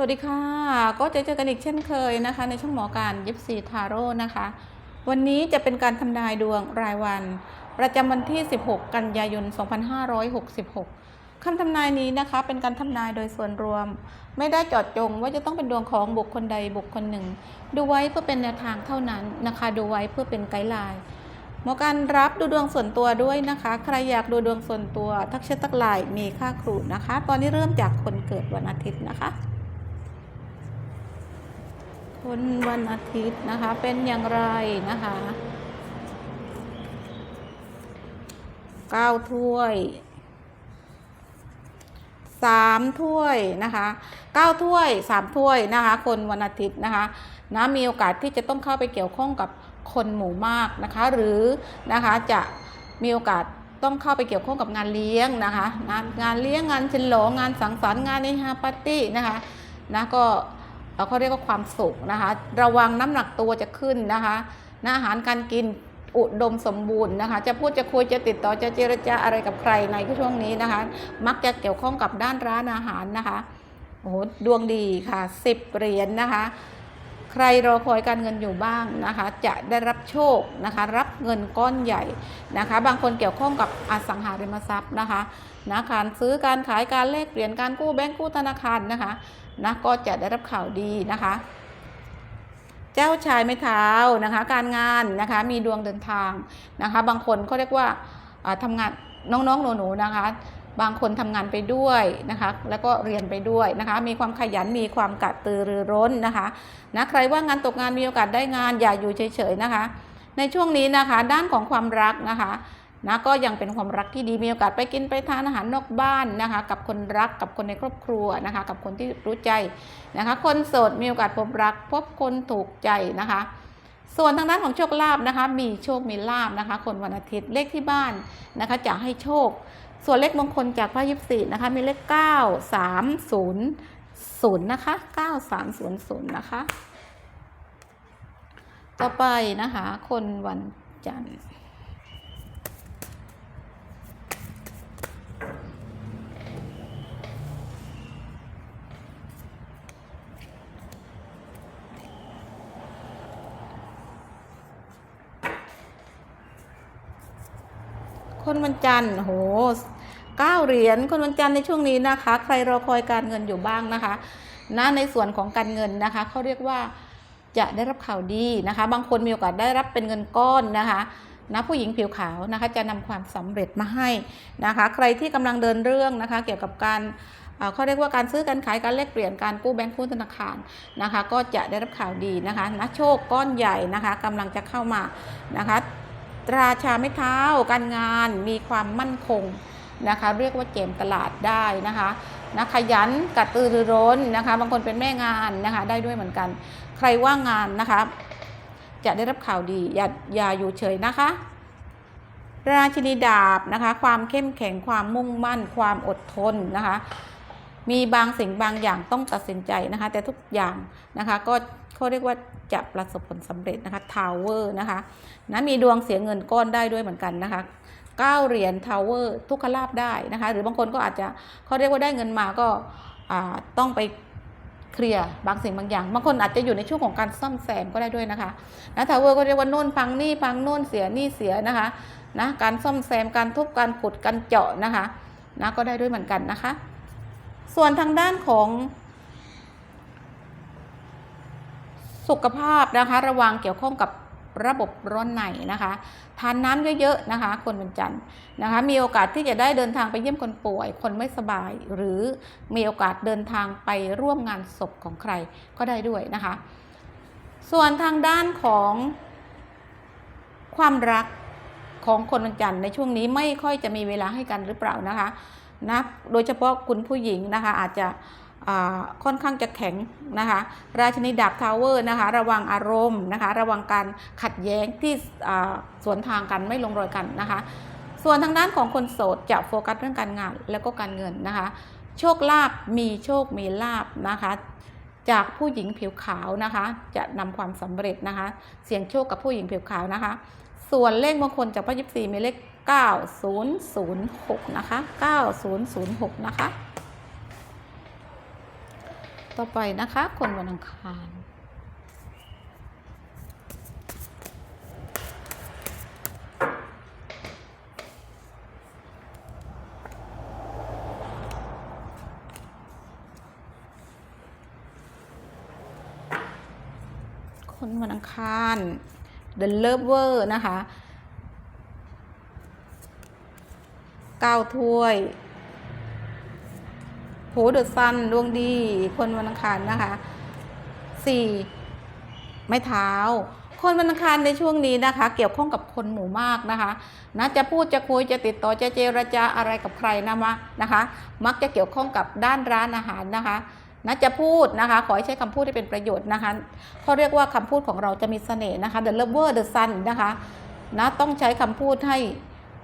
สวัสดีค่ะ ก็จะเจอกันอีกเช่นเคยนะคะ ในช่องหมอการยิปซีทาโร่นะคะ วันนี้จะเป็นการทำนายดวงรายวัน ประจำวันที่ 16 กันยายน 2566 คำทำนายนี้นะคะ เป็นการทำนายโดยส่วนรวม ไม่ได้จอดจงว่าจะต้องเป็นดวงของบุคคลใดบุคคลหนึ่ง ดูไว้เพื่อเป็นแนวทางเท่านั้นนะคะ ดูไว้เพื่อเป็นไกด์ไลน์หมอการรับดูดวงส่วนตัวด้วยนะคะ ใครอยากดูดวงส่วนตัว ทักแชททักไลน์มีค่าครูนะคะ ตอนนี้เริ่มจากคนเกิดวันอาทิตย์นะคะ คนวันอาทิตย์นะคะ เป็นอย่างไรนะคะเก้าถ้วยสามถ้วยนะคะเก้าถ้วยสามถ้วยนะคะ คนวันอาทิตย์นะคะนะมีโอกาสที่จะต้องเข้าไปเกี่ยวข้องกับคนหมู่มากนะคะ หรือนะคะจะมีโอกาสต้องเข้าไปเกี่ยวข้องกับงานเลี้ยงนะคะ งานงานเลี้ยงงานฉลองงานสังสรรค์งานในฮาปาร์ตี้นะคะนะก็ เอ่อเขาเรียกว่าความสุขนะคะ ระวังน้ำหนักตัวจะขึ้นนะคะนะอาหารการกินอุดมสมบูรณ์นะคะ จะพูดจะคุยจะติดต่อจะเจรจาอะไรกับใครในช่วงนี้นะคะ มักจะเกี่ยวข้องกับด้านร้านอาหารนะคะโอ้โหดวงดีค่ะสิบเหรียญนะคะ ใครรอคอยการเงินอยู่บ้างนะคะ จะได้รับโชคนะคะ รับเงินก้อนใหญ่นะคะ บางคนเกี่ยวข้องกับอสังหาริมทรัพย์นะคะนะการซื้อการขายการแลกเปลี่ยนการกู้แบงก์กู้ธนาคารนะคะ นะก็จะได้รับข่าวดีนะคะ เจ้าชายไม้เท้านะคะ การงานนะคะมีดวงเดินทางนะคะ บางคนเขาเรียกว่าอ่าทำงานน้องๆหนูๆนะคะ บางคนทำงานไปด้วยนะคะ แล้วก็เรียนไปด้วยนะคะ มีความขยันมีความกระตือรือร้นนะคะนะใครว่างงานตกงานมีโอกาสได้งานอย่าอยู่เฉยๆนะคะ ในช่วงนี้นะคะ ด้านของความรักนะคะ นะก็ยังเป็นความรักที่ดีมีโอกาสไปกินไปทานอาหารนอกบ้านนะคะกับคนรักกับคนในครอบครัวนะคะกับคนที่รู้ใจนะคะคนโสดมีโอกาสพบรัก พบคนถูกใจนะคะ ส่วนทางด้านของโชคลาภนะคะ มีโชคมีลาภนะคะ คนวันอาทิตย์เลขที่บ้านนะคะจะให้โชค ส่วนเลขมงคลจากพระยิปซีนะคะมีเลข 9 3 0 0นะคะ9 3 0 0นะคะ ต่อไปนะคะ คนวันจันทร์ จันทร์โหเก้าเหรียญคนวันจันทร์ในช่วงนี้นะคะ ใครรอคอยการเงินอยู่บ้างนะคะนะในส่วนของการเงินนะคะเขาเรียกว่าจะได้รับข่าวดีนะคะ บางคนมีโอกาสได้รับเป็นเงินก้อนนะคะนะผู้หญิงผิวขาวนะคะจะนำความสำเร็จมาให้นะคะ ใครที่กำลังเดินเรื่องนะคะ เกี่ยวกับการเขาเรียกว่าการซื้อการขายการแลกเปลี่ยนการกู้แบงก์กู้ธนาคารนะคะ ก็จะได้รับข่าวดีนะคะนะโชคก้อนใหญ่นะคะกำลังจะเข้ามานะคะ ราชาไม้เท้า การงานมีความมั่นคงนะคะ เรียกว่าเกมตลาดได้นะคะนะขยันกระตือรือร้นนะคะ บางคนเป็นแม่งานนะคะได้ด้วยเหมือนกัน ใครว่างงานนะคะ จะได้รับข่าวดีอย่าอย่าอยู่เฉยนะคะราชินีดาบนะคะ ความเข้มแข็งความมุ่งมั่น ความอดทนนะคะ มีบางสิ่งบางอย่างต้องตัดสินใจนะคะ แต่ทุกอย่างนะคะก็ เขาเรียกว่าจะประสบผลสำเร็จนะคะทาวเวอร์นะคะนะมีดวงเสียเงินก้อนได้ด้วยเหมือนกันนะคะก้าเหรียญทาวเวอร์ทุกขลาบได้นะคะ หรือบางคนก็อาจจะเขาเรียกว่าได้เงินมาก็ต้องไปเคลียร์บางสิ่งบางอย่าง บางคนอาจจะอยู่ในช่วงของการซ่อมแซมก็ได้ด้วยนะคะนะทาวเวอร์ก็เรียกว่าโน่นพังนี่พังโน่นเสียนี่เสียนะคะนะการซ่อมแซมการทุบการขุดการเจาะนะคะนะก็ได้ด้วยเหมือนกันนะคะ ส่วนทางด้านของ สุขภาพนะคะ ระวังเกี่ยวข้องกับระบบร้อนในนะคะทานน้ำเยอะๆนะคะ คนวันจันทร์นะคะ มีโอกาสที่จะได้เดินทางไปเยี่ยมคนป่วย คนไม่สบาย หรือมีโอกาสเดินทางไปร่วมงานศพของใครก็ได้ด้วยนะคะ ส่วนทางด้านของความรักของคนวันจันทร์ในช่วงนี้ไม่ค่อยจะมีเวลาให้กันหรือเปล่านะคะนะโดยเฉพาะคุณผู้หญิงนะคะอาจจะ ค่อนข้างจะแข็งนะคะ ราชินีดาบทาวเวอร์นะคะ ระวังอารมณ์นะคะ ระวังการขัดแย้งที่สวนทางกันไม่ลงรอยกันนะคะ ส่วนทางด้านของคนโสดจะโฟกัสเรื่องการงานแล้วก็การเงินนะคะ โชคลาภมีโชคมีลาภนะคะ จากผู้หญิงผิวขาวนะคะ จะนำความสำเร็จนะคะ เสี่ยงโชคกับผู้หญิงผิวขาวนะคะ ส่วนเลขมงคลจากพระยิปซีมีเลข 9006 นะคะ 9006 นะคะ ต่อไปนะคะ คนวันอังคารคนวันอังคาร The Lover นะคะเก้าถ้วย โหเดอะซันดวงดี คนวันอังคารนะคะสี่ไม้เท้า คนวันอังคารในช่วงนี้นะคะ เกี่ยวข้องกับคนหมู่มากนะคะนะจะพูดจะคุยจะติดต่อจะเจรจาอะไรกับใครนะมะนะคะ มักจะเกี่ยวข้องกับด้านร้านอาหารนะคะนะจะพูดนะคะ ขอให้ใช้คำพูดที่เป็นประโยชน์นะคะเขาเรียกว่าคำพูดของเราจะมีเสน่ห์นะคะ The lover the sun นะคะนะต้องใช้คำพูดให้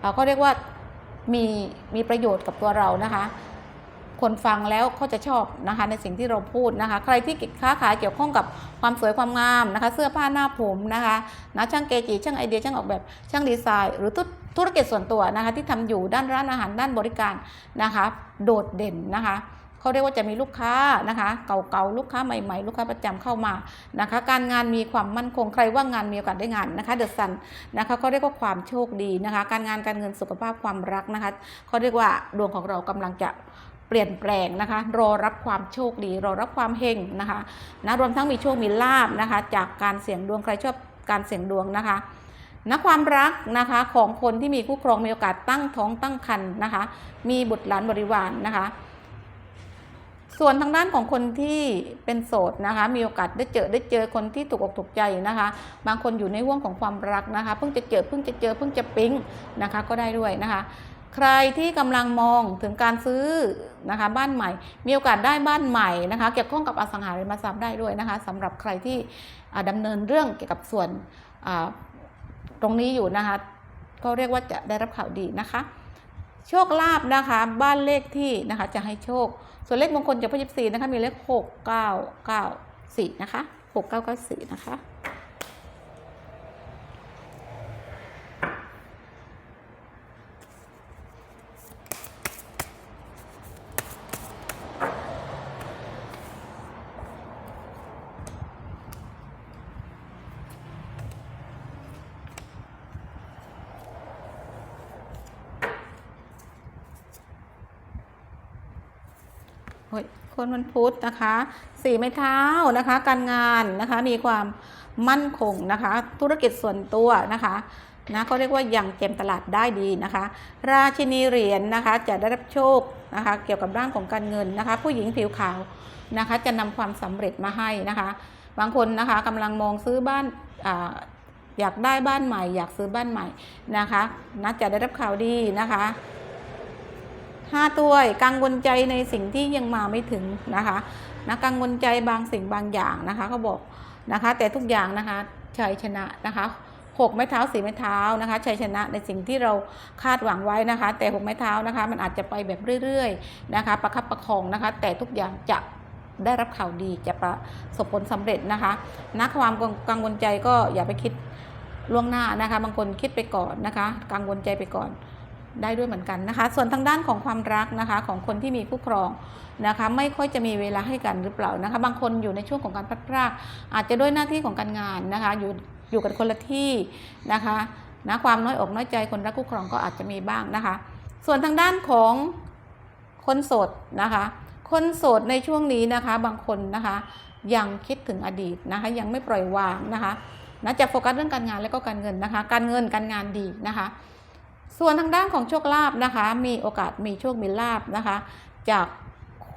เอ่อเขาเรียกว่ามีมีประโยชน์กับตัวเรานะคะ คนฟังแล้วเขาจะชอบนะคะในสิ่งที่เราพูดนะคะ ใครที่ค้าขายเกี่ยวข้องกับความสวยความงามนะคะ เสื้อผ้าหน้าผมนะคะนะช่างเกจิช่างไอเดียช่างออกแบบช่างดีไซน์ หรือธุธรกิจส่วนตัวนะคะที่ทำอยู่ด้านร้านอาหารด้านบริการนะคะ โดดเด่นนะคะเขาเรียกว่าจะมีลูกค้านะคะ เก่าๆลูกค้าใหม่ๆ ลูกค้าประจำเข้ามานะคะ การงานมีความมั่นคงใครว่างงานมีโอกาสได้งานนะคะเดอะซันนะคะเขาเรียกว่าความโชคดีนะคะ การงานการเงินสุขภาพความรักนะคะเขาเรียกว่าดวงของเรากำลังจะ เปลี่ยนแปลงนะคะ รอรับความโชคดี รอรับความเฮงนะคะนะรวมทั้งมีโชคมีลาบนะคะ จากการเสี่ยงดวงใครชอบการเสี่ยงดวงนะคะนะความรักนะคะของคนที่มีคู่ครองมีโอกาสตั้งท้องตั้งครรภ์นะคะ มีบุตรหลานบริวารนะคะ ส่วนทางด้านของคนที่เป็นโสดนะคะ มีโอกาสได้เจอได้เจอคนที่ถูกอกถูกใจนะคะ บางคนอยู่ในห่วงของความรักนะคะ เพิ่งจะเจอเพิ่งจะเจอเพิ่งจะปิ๊งนะคะ ก็ได้ด้วยนะคะ ใครที่กำลังมองถึงการซื้อนะคะบ้านใหม่ มีโอกาสได้บ้านใหม่นะคะเกี่ยวข้องกับอสังหาริมทรัพย์ได้ด้วยนะคะสำหรับใครที่ดำาเนินเรื่องเกี่ยวกับส่วนตรงนี้อยู่นะคะก็เรียกว่าจะได้รับข่าวดีนะคะ โชคลาภนะคะบ้านเลขที่นะคะจะให้โชค ส่วนเลขมงคลจากพระยิบสีนะคะมีเลขหกเก้าเก้าสี่นะคะหกเก้าเก้าสี่นะคะ คนวันพุธนะคะสี่ไม้เท้านะคะ การงานนะคะมีความมั่นคงนะคะ ธุรกิจส่วนตัวนะคะนะเขาเรียกว่ายังเกมตลาดได้ดีนะคะ ราชินีเหรียญนะคะจะได้รับโชคนะคะ เกี่ยวกับด้านของการเงินนะคะ ผู้หญิงผิวขาวนะคะ จะนำความสำเร็จมาให้นะคะ บางคนนะคะกำลังมองซื้อบ้านออยากได้บ้านใหม่ อยากซื้อบ้านใหม่นะคะนะจะได้รับข่าวดีนะคะ ห้าตัวย กังวลใจในสิ่งที่ยังมาไม่ถึงนะคะนะกังวลใจบางสิ่งบางอย่างนะคะเขาบอกนะคะ แต่ทุกอย่างนะคะชัยชนะนะคะหกไม้เท้าสี่ไม้เท้านะคะชัยชนะในสิ่งที่เราคาดหวังไว้นะคะ แต่หกไม้เท้านะคะ มันอาจจะไปแบบเรื่อยๆนะคะ ประคับประคองนะคะ แต่ทุกอย่างจะได้รับข่าวดีจะประสบผลสำเร็จนะคะนะความกังวลใจก็อย่าไปคิดล่วงหน้านะคะ บางคนคิดไปก่อนนะคะ กังวลใจไปก่อน ได้ด้วยเหมือนกันนะคะ ส่วนทางด้านของความรักนะคะของคนที่มีคู่ครองนะคะ ไม่ค่อยจะมีเวลาให้กันหรือเปล่านะคะ บางคนอยู่ในช่วงของการพัดพรากอาจจะด้วยหน้าที่ของการงานนะคะอยู่อยู่กันคนละที่นะคะนะความน้อยอกน้อยใจคนรักคู่ครองก็อาจจะมีบ้างนะคะ ส่วนทางด้านของคนโสดนะคะ คนโสดในช่วงนี้นะคะ บางคนนะคะ ยังคิดถึงอดีตนะคะ ยังไม่ปล่อยวางนะคะนะจะโฟกัสเรื่องการงานและก็การเงินนะคะ การเงินการงานดีนะคะ ส่วนทางด้านของโชคลาภนะคะ มีโอกาสมีโชคมีลาภนะคะ จาก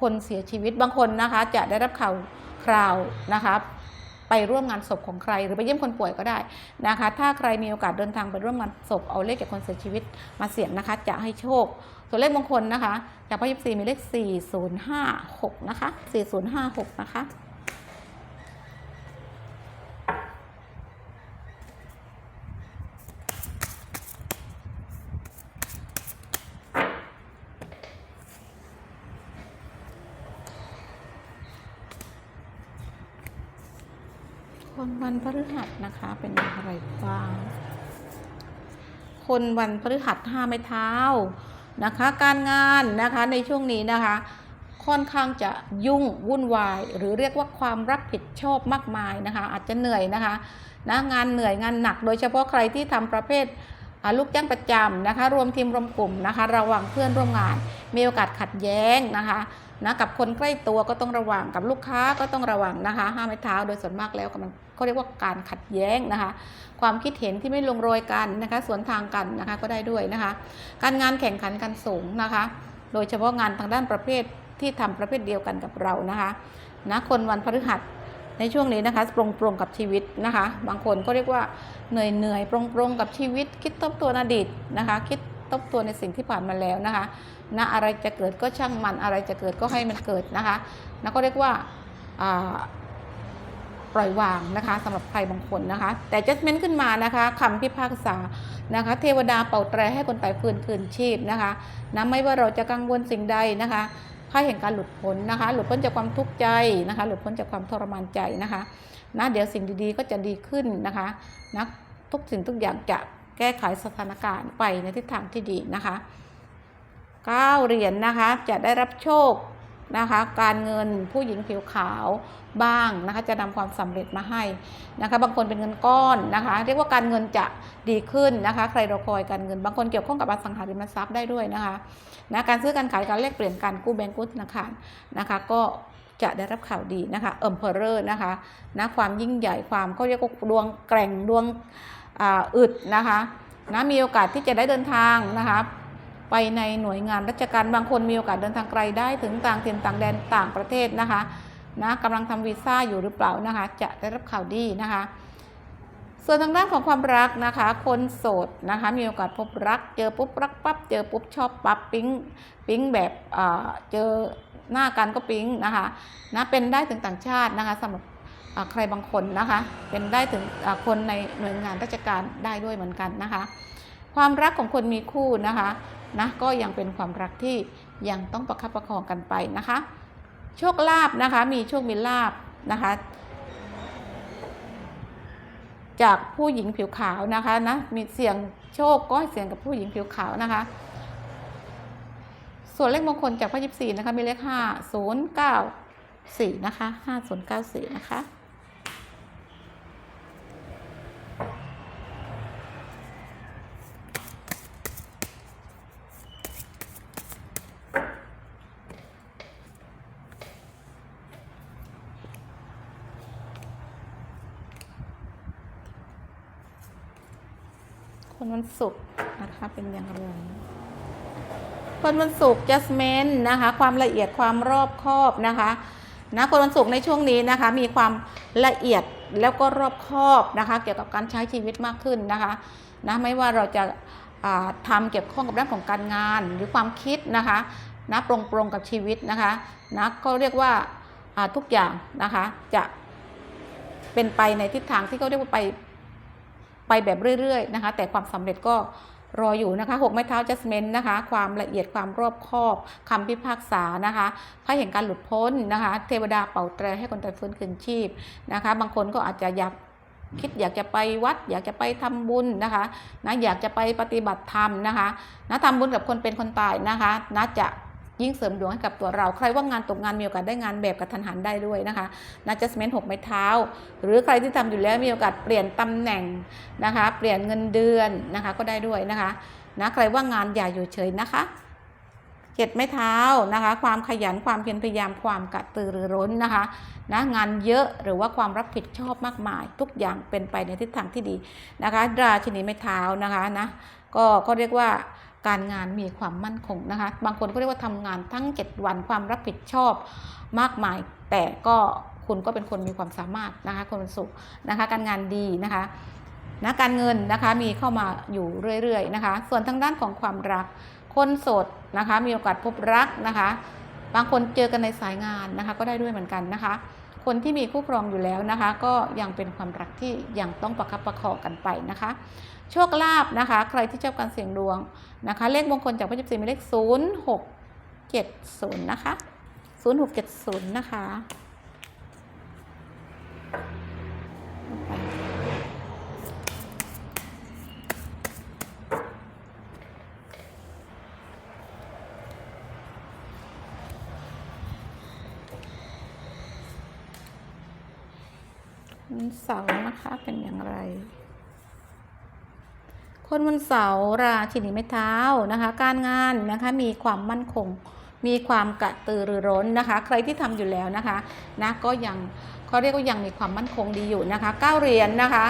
คนเสียชีวิตบางคนนะคะ จะได้รับข่าวคราวนะคะไปร่วมงานศพของใครหรือไปเยี่ยมคนป่วยก็ได้นะคะ ถ้าใครมีโอกาสเดินทางไปร่วมงานศพเอาเลขจากคนเสียชีวิตมาเสี่ยงนะคะ จะให้โชค ส่วนเลขมงคลนะคะ จากพระยิบซีมีเลข 4056 นะคะ 4056 นะคะ คนวันพฤหัสนะคะ เป็นอย่างไรบ้างคนวันพฤหัสห้าไม้เท้านะคะ การงานนะคะในช่วงนี้นะคะ ค่อนข้างจะยุ่งวุ่นวาย หรือเรียกว่าความรับผิดชอบมากมายนะคะ อาจจะเหนื่อยนะคะนะงานเหนื่อยงานหนัก โดยเฉพาะใครที่ทำประเภทลูกจ้างประจำนะคะ รวมทีมรวมกลุ่มนะคะ ระวังเพื่อนร่วมงาน มีโอกาสขัดแย้งนะคะนะกับคนใกล้ตัวก็ต้องระวังกับลูกค้าก็ต้องระวังนะคะห้ามไม่เท้าโดยส่วนมากแล้วมันเขาเรียกว่าการขัดแย้งนะคะ ความคิดเห็นที่ไม่ลงรอยกันนะคะสวนทางกันนะคะก็ได้ด้วยนะคะ การงานแข่งขันกันสูงนะคะ โดยเฉพาะงานทางด้านประเภทที่ทำประเภทเดียวกันกับเรานะคะนะคนวันพฤหัสในช่วงนี้นะคะปรงปรงๆกับชีวิตนะคะ บางคนก็เรียกว่าเหนื่อยเหนื่อยปรงปรงๆกับชีวิต คิดทบทวนอดีตนะคะ คิดทบทวนในสิ่งที่ผ่านมาแล้วนะคะ นะอะไรจะเกิดก็ช่างมันอะไรจะเกิดก็ให้มันเกิดนะคะนะก็เรียกว่าปล่อยวางนะคะสำหรับใครบางคนนะคะ แต่จัดเม้นขึ้นมานะคะคำพิพากษานะคะ เทวดาเป่าแตรให้คนตายฟื้นคืนชีพนะคะนะไม่ว่าเราจะกังวลสิ่งใดนะคะไพ่แห่งการหลุดพ้นนะคะ หลุดพ้นจากความทุกข์ใจนะคะ หลุดพ้นจากความทรมานใจนะคะนะเดี๋ยวสิ่งดีๆก็จะดีขึ้นนะคะนะทุกสิ่งทุกอย่างจะแก้ไขสถานการณ์ไปในทิศทางที่ดีนะคะ เก้าเหรียญนะคะจะได้รับโชคนะคะการเงินผู้หญิงผิวขาวบ้างนะคะจะนำความสำเร็จมาให้นะคะบางคนเป็นเงินก้อนนะคะเรียกว่าการเงินจะดีขึ้นนะคะใครรอคอยการเงิน บางคนเกี่ยวข้องกับอสังหาริมทรัพย์ได้ด้วยนะคะนะการซื้อการขายการแลกเปลี่ยนการกู้แบงก์กู้ธนาคารนะคะก็จะได้รับข่าวดีนะคะเอิมเพอร์เรอร์นะคะนะความยิ่งใหญ่ความเขาเรียกว่าดวงแกร่งดวงออึดนะคะนะมีโอกาสที่จะได้เดินทางนะคะ ไปในหน่วยงานราชการบางคนมีโอกาสเดินทางไกลได้ถึงต่างถิ่นต่างแดนต่างประเทศนะคะนะกำลังทำวีซ่าอยู่หรือเปล่านะคะ จะได้รับข่าวดีนะคะ ส่วนทางด้านของความรักนะคะ คนโสดนะคะ มีโอกาสพบรัก เจอปุ๊บรักปั๊บเจอปุ๊บชอบปั๊บปิ๊งปิ๊งแบบอ่าเจอหน้ากันก็ปิ๊งนะคะนะเป็นได้ถึงต่างชาตินะคะสำหรับใครบางคนนะคะ เป็นได้ถึงคนในหน่วยงานราชการได้ด้วยเหมือนกันนะคะ ความรักของคนมีคู่นะคะ นะก็ยังเป็นความรักที่ยังต้องประคับประคองกันไปนะคะ โชคลาภนะคะมีโชคมีลาภนะคะ จากผู้หญิงผิวขาวนะคะนะมีเสียงโชคก็เสียงกับผู้หญิงผิวขาวนะคะ ส่วนเลขมงคลจากพระยิบสี่นะคะมีเลขห้าศูนย์เก้าสี่นะคะห้าศูนย์เก้าสี่นะคะ วันศุกร์นะคะเป็นอย่างไรคนวันศุกร์จัสเมนนะคะ ความละเอียดความรอบคอบนะคะนะคนวันศุกร์ในช่วงนี้นะคะ มีความละเอียดแล้วก็รอบคอบนะคะ เกี่ยวกับการใช้ชีวิตมากขึ้นนะคะนะไม่ว่าเราจะอ่าทำเกี่ยวข้องกับเรื่องของการงานหรือความคิดนะคะนะปรงปรงกับชีวิตนะคะนะก็เรียกว่าอ่าทุกอย่างนะคะจะเป็นไปในทิศทางที่เขาเรียกว่าไป ไปแบบเรื่อยๆนะคะ แต่ความสำเร็จก็รออยู่นะคะหกไม้เท้าจัสเมนนะคะ ความละเอียดความรอบคอบคำพิพากษานะคะไพ่แห่งการหลุดพ้นนะคะ เทวดาเป่าแตรให้คนตายฟื้นคืนชีพนะคะ บางคนก็อาจจะอยากคิดอยากจะไปวัด อยากจะไปทำบุญนะคะนะอยากจะไปปฏิบัติธรรมนะคะนะทำบุญกับคนเป็นคนตายนะคะนะจะ ยิ่งเสริมดวงให้กับตัวเรา ใครว่างงานตกงานมีโอกาสได้งานแบบกระทันหันได้ด้วยนะคะนะจัสเมนหกไม้เท้า หรือใครที่ทำอยู่แล้วมีโอกาสเปลี่ยนตำแหน่งนะคะ เปลี่ยนเงินเดือนนะคะก็ได้ด้วยนะคะนะใครว่างงานอย่าอยู่เฉยนะคะเจ็ดไม้เท้านะคะ ความขยันความเพียรพยายามความกระตือรือร้นนะคะนะงานเยอะหรือว่าความรับผิดชอบมากมาย ทุกอย่างเป็นไปในทิศทางที่ดีนะคะราชินีไม้เท้านะคะนะก็ก็เรียกว่า การงานมีความมั่นคงนะคะ บางคนก็เรียกว่าทำงานทั้ง 7 วันความรับผิดชอบมากมาย แต่ก็คุณก็เป็นคนมีความสามารถนะคะคนวันศุกร์นะคะการงานดีนะคะนะการเงินนะคะมีเข้ามาอยู่เรื่อยๆนะคะ ส่วนทางด้านของความรัก คนโสดนะคะมีโอกาสพบรักนะคะ บางคนเจอกันในสายงานนะคะก็ได้ด้วยเหมือนกันนะคะ คนที่มีคู่ครองอยู่แล้วนะคะ ก็ยังเป็นความรักที่ยังต้องประคับประคองกันไปนะคะ โชคลาภนะคะ ใครที่ชอบการเสี่ยงดวงนะคะ เลขมงคลจากพระจิตสีมีเลข 0 6 7 0 นะคะ 0 6 7 0 นะคะ วันเสาร์นะคะเป็นอย่างไร คนวันเสาร์ราชินีไม้เท้านะคะ การงานนะคะมีความมั่นคง มีความกระตือรือร้นนะคะ ใครที่ทำอยู่แล้วนะคะนะก็ยังเขาเรียกว่ายังมีความมั่นคงดีอยู่นะคะก้าวเรียนนะคะ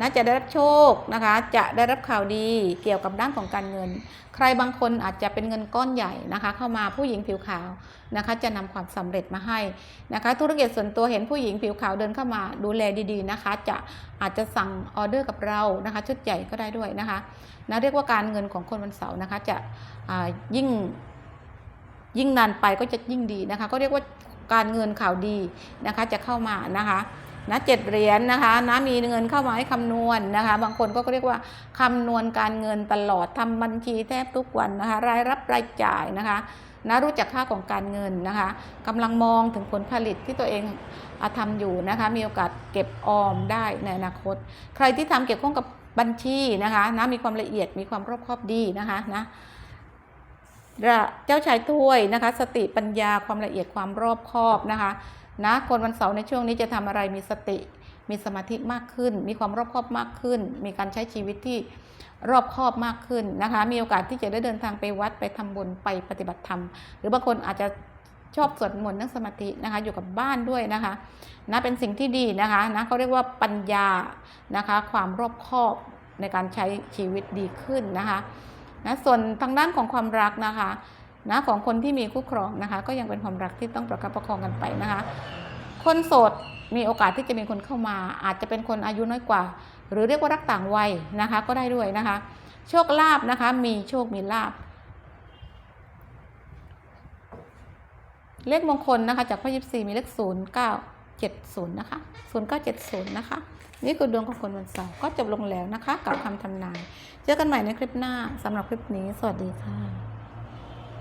นะจะได้รับโชคนะคะ จะได้รับข่าวดีเกี่ยวกับด้านของการเงิน ใครบางคนอาจจะเป็นเงินก้อนใหญ่นะคะ เข้ามาผู้หญิงผิวขาวนะคะ จะนำความสำเร็จมาให้นะคะ ธุรกิจส่วนตัวเห็นผู้หญิงผิวขาวเดินเข้ามาดูแลดีๆนะคะ จะอาจจะสั่งออเดอร์กับเรานะคะ ชุดใหญ่ก็ได้ด้วยนะคะนะเรียกว่าการเงินของคนวันเสาร์นะคะ จะยิ่งยิ่งนานไปก็จะยิ่งดีนะคะ ก็เรียกว่าการเงินข่าวดีนะคะจะเข้ามานะคะ นะเจ็ดเหรียญนะคะนะมีเงินเข้ามาให้คำนวณนะคะ บางคนก็เรียกว่าคำนวณการเงินตลอดทำบัญชีแทบทุกวันนะคะ รายรับรายจ่ายนะคะนะรู้จักค่าของการเงินนะคะกำลังมองถึงผลผลิตที่ตัวเองอาทำอยู่นะคะ มีโอกาสเก็บออมได้ในอนาคต ใครที่ทำเกี่ยวข้องกับบัญชีนะคะนะมีความละเอียดมีความรอบคอบดีนะคะนะเจ้าชายถ้วยนะคะ สติปัญญาความละเอียดความรอบคอบนะคะ นะ คนวันเสาร์ในช่วงนี้จะทำอะไรมีสติ มีสมาธิมากขึ้น มีความรอบคอบมากขึ้น มีการใช้ชีวิตที่รอบคอบมากขึ้นนะคะ มีโอกาสที่จะได้เดินทางไปวัดไปทำบุญไปปฏิบัติธรรม หรือบางคนอาจจะชอบสวดมนต์นั่งสมาธินะคะ อยู่กับบ้านด้วยนะคะนะเป็นสิ่งที่ดีนะคะนะเขาเรียกว่าปัญญานะคะ ความรอบคอบในการใช้ชีวิตดีขึ้นนะคะนะส่วนทางด้านของความรักนะคะ นะของคนที่มีคู่ครองนะคะ ก็ยังเป็นความรักที่ต้องประคับประคองกันไปนะคะ คนโสดมีโอกาสที่จะมีคนเข้ามา อาจจะเป็นคนอายุน้อยกว่า หรือเรียกว่ารักต่างวัยนะคะก็ได้ด้วยนะคะ โชคลาภนะคะ มีโชคมีลาภเลขมงคลนะคะจากพ่อยิปซีมีเลขศูนย์เก้าเจ็ดศูนย์นะคะศูนย์เก้าเจ็ดศูนย์นะคะ นี่คือดวงของคนวันเสาร์ก็จบลงแล้วนะคะ กับคำทำนาย เจอกันใหม่ในคลิปหน้าสำหรับคลิปนี้ สวัสดีค่ะ